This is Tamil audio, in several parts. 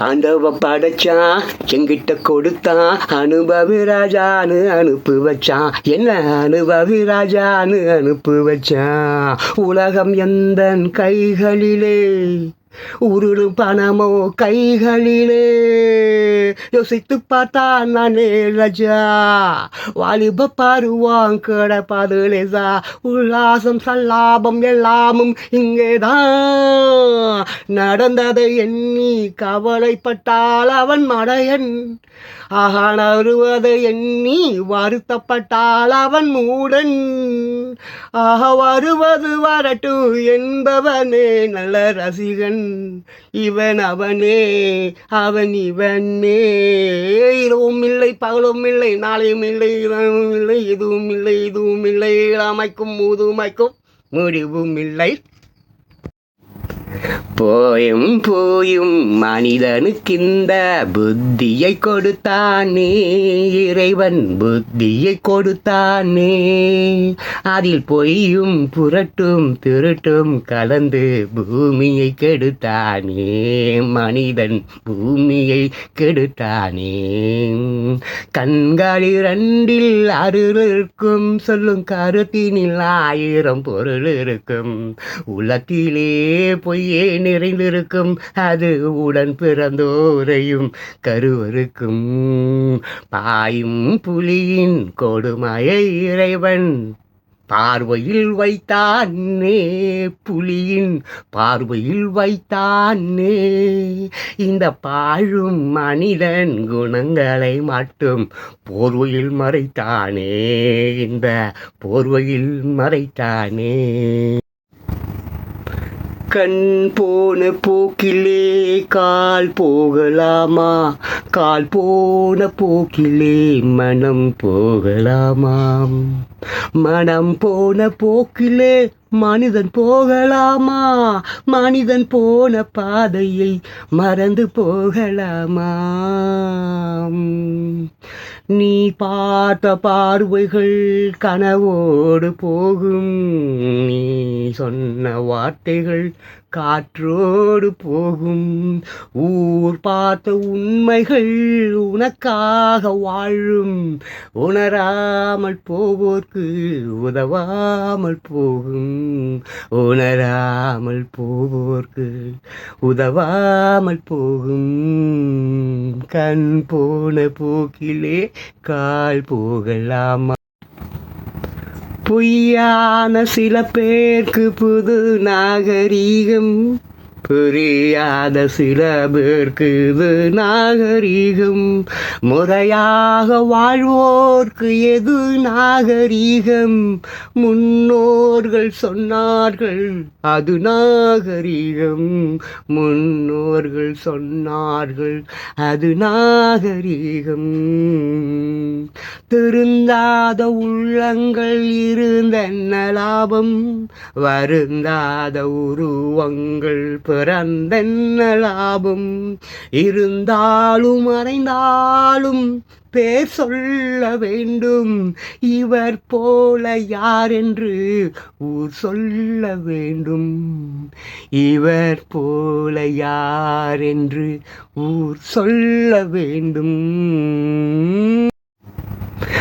ஆண்டவ படைச்சான் எங்கிட்ட கொடுத்தான் அனுபவி ராஜான்னு அனுப்பு வச்சான் என்ன அனுபவி ராஜான்னு அனுப்பு வச்சான் உலகம் எந்த கைகளிலே? உருளும் பணமோ கைகளிலே. யோசித்து பார்த்தா நானே ரஜா. வாலிப பருவான் கிடப்பது லேசா. உல்லாசம் சல்லாபம் எல்லாமும் இங்கேதான். நடந்ததை எண்ணி கவலைப்பட்டால் அவன் மடையன். ஆகான் வருவதை எண்ணி வருத்தப்பட்டால் அவன் மூடன். ஆக வருவது வரட்டும் என்பவனே நல்ல ரசிகன். இவன் அவனே அவன் இவனே இரவும் இல்லை பகலும் இல்லை நாளையும் இல்லை இரவும் இல்லை எதுவும் இல்லை இதுவும் இல்லை. இளமைக்கும் முதுமைக்கும் முடிவும் இல்லை. போயும் போயும் மனிதனுக்கிந்த புத்தியை கொடுத்தானே இறைவன். புத்தியை கொடுத்தானே. அதில் பொய்யும் புரட்டும் திருட்டும் கலந்து பூமியை கெடுத்தானே. மனிதன் பூமியை கெடுத்தானே. கண்களிரண்டில் அருள் இருக்கும். சொல்லும் கருத்தினில் ஆயிரம் பொருள் இருக்கும். உலகத்திலே பொய்யே நிறைந்திருக்கும். அது உடன் பிறந்தோரையும் கருவருக்கும் பாயும் புலியின் கொடுமையை இறைவன் பார்வையில் வைத்தானே. புலியின் பார்வையில் வைத்தானே. இந்த பாழும் மனிதன் குணங்களை மட்டும் போர்வையில் மறைத்தானே. இந்த போர்வையில் மறைத்தானே. கண் போன போக்கிலே கால் போகலாமா? கால் போன போக்கிலே மனம் போகலாமாம் மனம் போன போக்கிலே மனிதன் போகலாமா? மனிதன் போன பாதையை மறந்து போகலாமா? நீ பார்த்த பார்வைகள் கனவோடு போகும். நீ சொன்ன வார்த்தைகள் காற்றோடு போகும். ஊர் பார்த்த உண்மைகள் உனக்காக வாழும். உணராமல் போவோர்க்கு உதவாமல் போகும். உணராமல் போவோர்க்கு உதவாமல் போகும். கண் போன போக்கிலே கால் போகலாமா? பொய்யான சில பேருக்கு புது நாகரீகம். புரியாத சில பேருக்கு இது நாகரீகம். முறையாக வாழ்வோர்க்கு எது நாகரீகம்? முன்னோர்கள் சொன்னார்கள் அது நாகரீகம். முன்னோர்கள் சொன்னார்கள் அது நாகரீகம். திருந்தாத உள்ளங்கள் இருந்தென்ன லாபம்? வருந்தாத உருவங்கள் பிறந்தென்ன லாபம்? இருந்தாலும் மறைந்தாலும் பேர் சொல்ல வேண்டும். இவர் போல யார் என்று ஊர் சொல்ல வேண்டும். இவர் போல யார் என்று ஊர் சொல்ல வேண்டும்.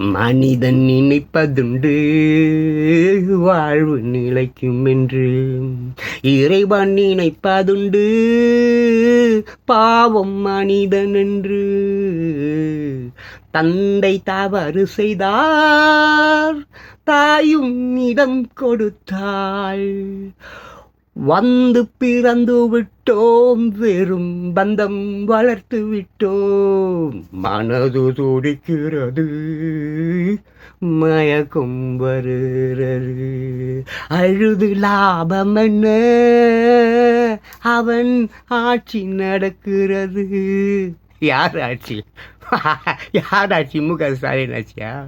மனிதன் நினைப்பதுண்டு. வாழ்வு நிலைக்கும் என்று. இறைவன் நினைப்பதுண்டு. பாவம் மனிதன் என்று. தந்தை தவறு செய்தார். தாயும் இடம் கொடுத்தாள். வந்து பிறந்து விட்டோம் வெறும் பந்தம் வளர்த்து விட்டோம். மனது துடிக்கிறது மயக்கும் வருகிறது. அழுது லாபம் என்ன? அவன் ஆட்சி நடக்கிறது. யார் ஆட்சி? யார் ஆட்சி? முக ஸ்டாலின் ஆட்சியா?